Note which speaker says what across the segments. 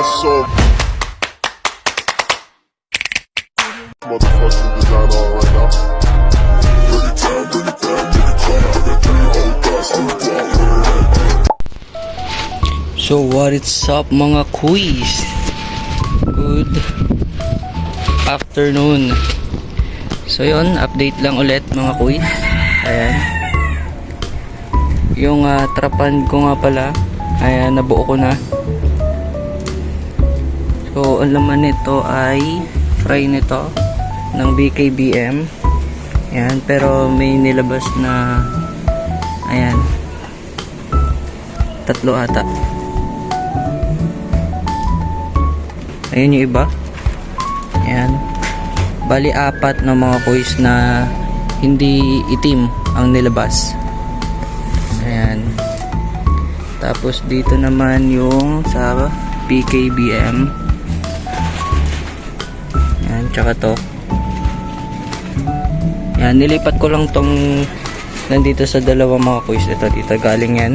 Speaker 1: so motherfucking design on right now.
Speaker 2: So what is up mga quiz? Good afternoon. So yon update lang ulit mga quiz. Ayan. Yung ah, trapan ko nga pala, ayan, nabuo ko na. So, ang laman nito ay fry nito ng BKBM. Ayan, pero may nilabas na ayan, tatlo ata. Ayun yung iba. Ayan. Bali apat ng mga kuis na hindi itim ang nilabas. Ayan. Tapos dito naman yung sa PKBM. Ayan, tsaka to. Ayan, nilipat ko lang tong nandito sa dalawang mga kuis. Ito, dito galing yan.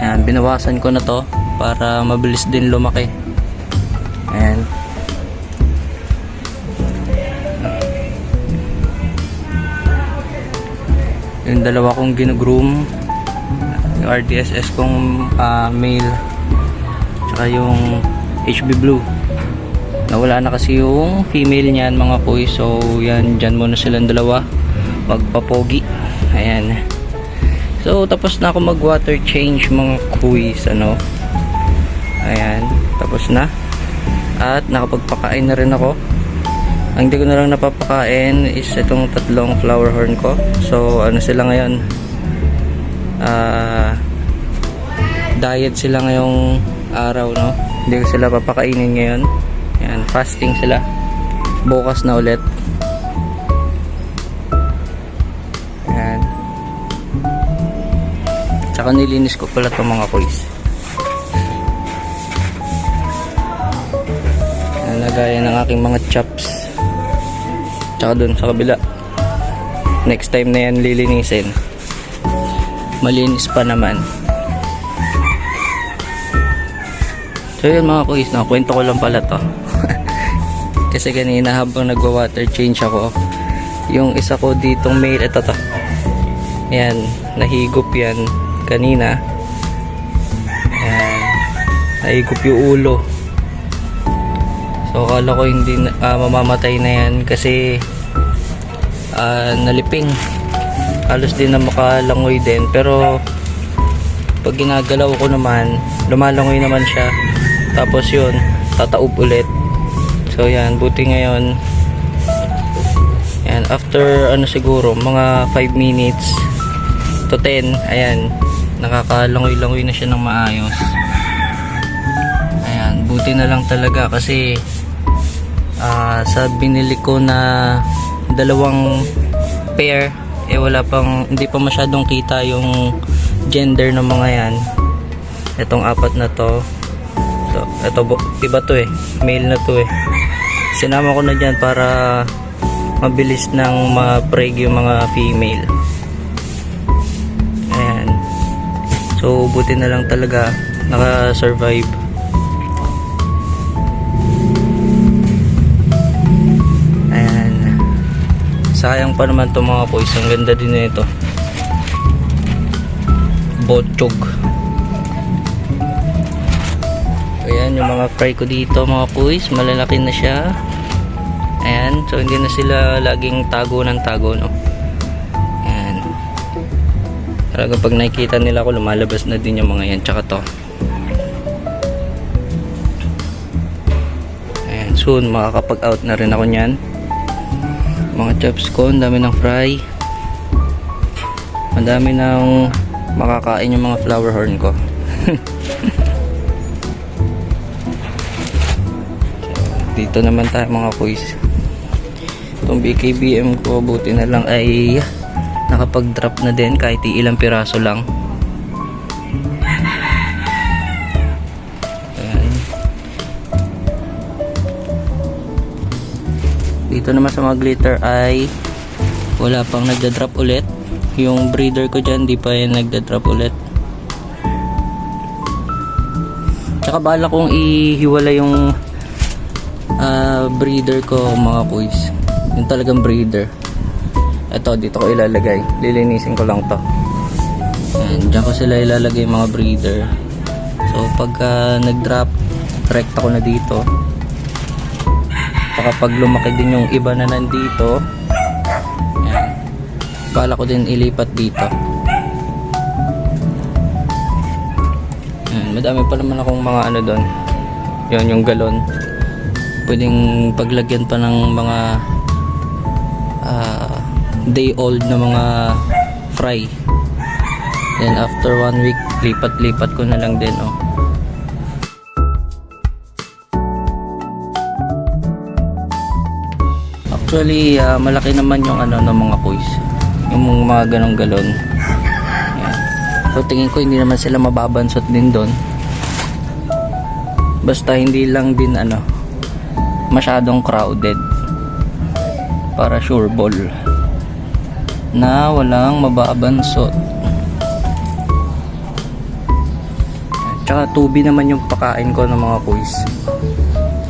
Speaker 2: Ayan, binawasan ko na to para mabilis din lumaki. Ayan. Yung dalawa kong ginugroom yung RDSS kong ah, male tsaka yung HB Blue nawala na kasi yung female niyan mga kuy so yan dyan muna silang dalawa magpapogi ayan So, tapos na ako mag water change mga kuis, ano. Ayan, tapos na. At nakapagpakain na rin ako. Ang hindi ko na lang napapakain is itong tatlong flower horn ko. So, ano sila ngayon? Ah, diet sila ngayong araw, no? Hindi ko sila papakainin ngayon. Ayan, fasting sila. Bukas na ulit. Ayan. Tsaka nilinis ko pala itong mga kois. Nalagayan ng aking mga chops. Tsaka dun sa kabila. Next time na yan lilinisin. Malinis pa naman. So yun mga kois, nakakwento ko lang pala to. Kasi kanina habang nagwa-water change ako, yung isa ko ditong male, ito to. Ayan, nahigop yan kanina. Ayan, nahigop yung ulo. So, akala ko hindi ah, mamamatay na yan kasi ah, naliping. Halos din na makalangoy din. Pero, pag ginagalaw ko naman, lumalangoy naman siya. Tapos yun, tataob ulit. So, yan, buti ngayon. Yan, after ano siguro, mga 5 minutes to 10, ayan, nakakalangoy-langoy na siya ng maayos. Ayan, buti na lang talaga kasi ah, sa binili ko na dalawang pair, eh wala pang, hindi pa masyadong kita yung gender ng mga yan. Itong apat na to, ito, iba to eh, male na to eh. Sinama ko na dyan para mabilis nang ma-preg yung mga female. Ayan. So, buti na lang talaga naka-survive. Ayan. Sayang pa naman to mga boys. Ang ganda din na ito. Botchog. Ayan yung mga fry ko dito mga boys. Malalaki na siya. Ayan. So, hindi na sila laging tago ng tago, no? Ayan. Talaga pag nakikita nila ako, lumalabas na din yung mga yan. Tsaka to. Ayan, soon makakapag-out na rin ako niyan. Mga chops ko, ang dami ng fry. Ang dami ng makakain yung mga flower horn ko. Dito naman tayo mga kuys. Itong BKBM ko, buti na lang ay nakapag-drop na din kahit ilang piraso lang. Ayan. Dito naman sa mga glitter ay wala pang nagda-drop ulit. Yung breeder ko dyan, di pa yan nagda-drop ulit. Tsaka bala kong ihiwala yung ah, breeder ko mga kuys. Yung talagang breeder. Ito, dito ko ilalagay. Lilinisin ko lang to. Ayan, dyan ko sila ilalagay mga breeder. So, pagka nag-drop, correct ako na dito. Saka pag lumaki din yung iba na nandito, ayan, bala ko din ilipat dito. Ayan, madami pa naman akong mga ano doon. Yun, yung galon. Pwedeng paglagyan pa ng mga ah, day old na mga fry. Then after one week, lipat-lipat ko na lang din, oh. Actually, ah, malaki naman yung ano ng mga kuys. Yung mga ganong galon. Yan. So tingin ko hindi naman sila mababansot din doon. Basta hindi lang din ano masyadong crowded para sure ball na walang mababansot. Tsaka tubi naman yung pakain ko ng mga kuys.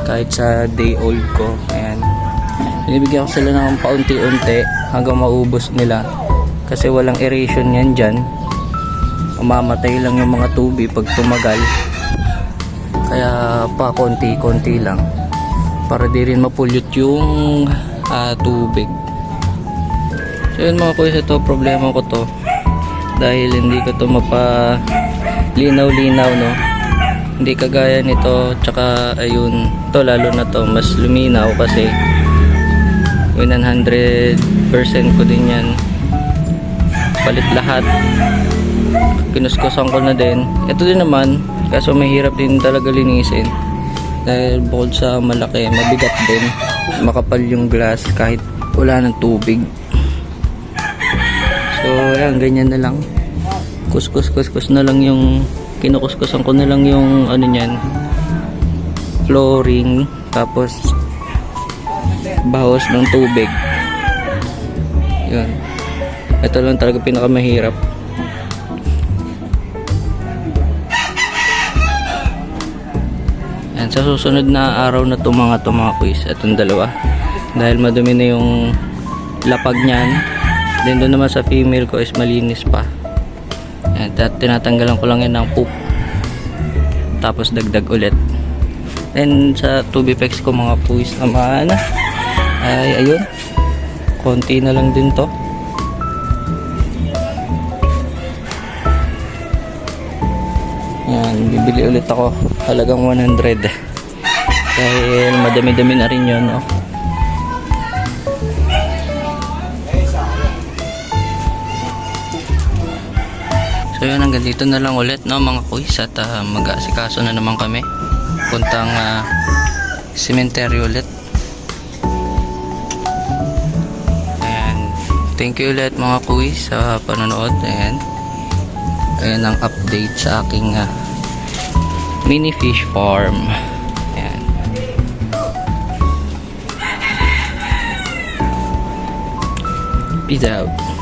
Speaker 2: Kahit sa day old ko. Ayan. Binibigyan ko sila ng paunti-unti hanggang maubos nila. Kasi walang aeration yan dyan. Mamamatay lang yung mga tubi pag tumagal. Kaya pa konti-konti lang. Para di rin mapulyot yung ah, tubig. So yun mga kuys, ito problema ko to. Dahil hindi ko to mapa linaw-linaw no. Hindi kagaya nito tsaka ayun, to lalo na to mas luminaw kasi 100% ko din yan. Palit lahat. Kinuskusan ko na din. Ito din naman, kaso mahirap din talaga linisin. Dahil bukod sa malaki, mabigat din. Makapal yung glass kahit wala ng tubig. So, ayan, ganyan na lang. Kuskus, kuskus na lang yung kinukuskusan ko na lang yung ano niyan flooring tapos bahos ng tubig yun ito lang talaga pinakamahirap yan sa susunod na araw na to mga to mga quiz itong dalawa. Dahil madumi na yung lapag niyan then doon naman sa female ko is malinis pa. Yan, tinatanggalan ko lang yan ng poop. Tapos dagdag ulit. Then sa tubipex ko mga puis naman. Ay ayun. Konti na lang din to yan bibili ulit ako halagang 100 dahil madami-dami na rin yun no? So yun hanggang dito na lang ulit no mga kuys at uh, mag-aasikaso na naman kami puntang uh, cemetery ulit Ayan. Thank you ulit mga kuys sa panonood. Ayan. Ayan ang update sa aking uh, mini fish farm. Ayan. Peace out.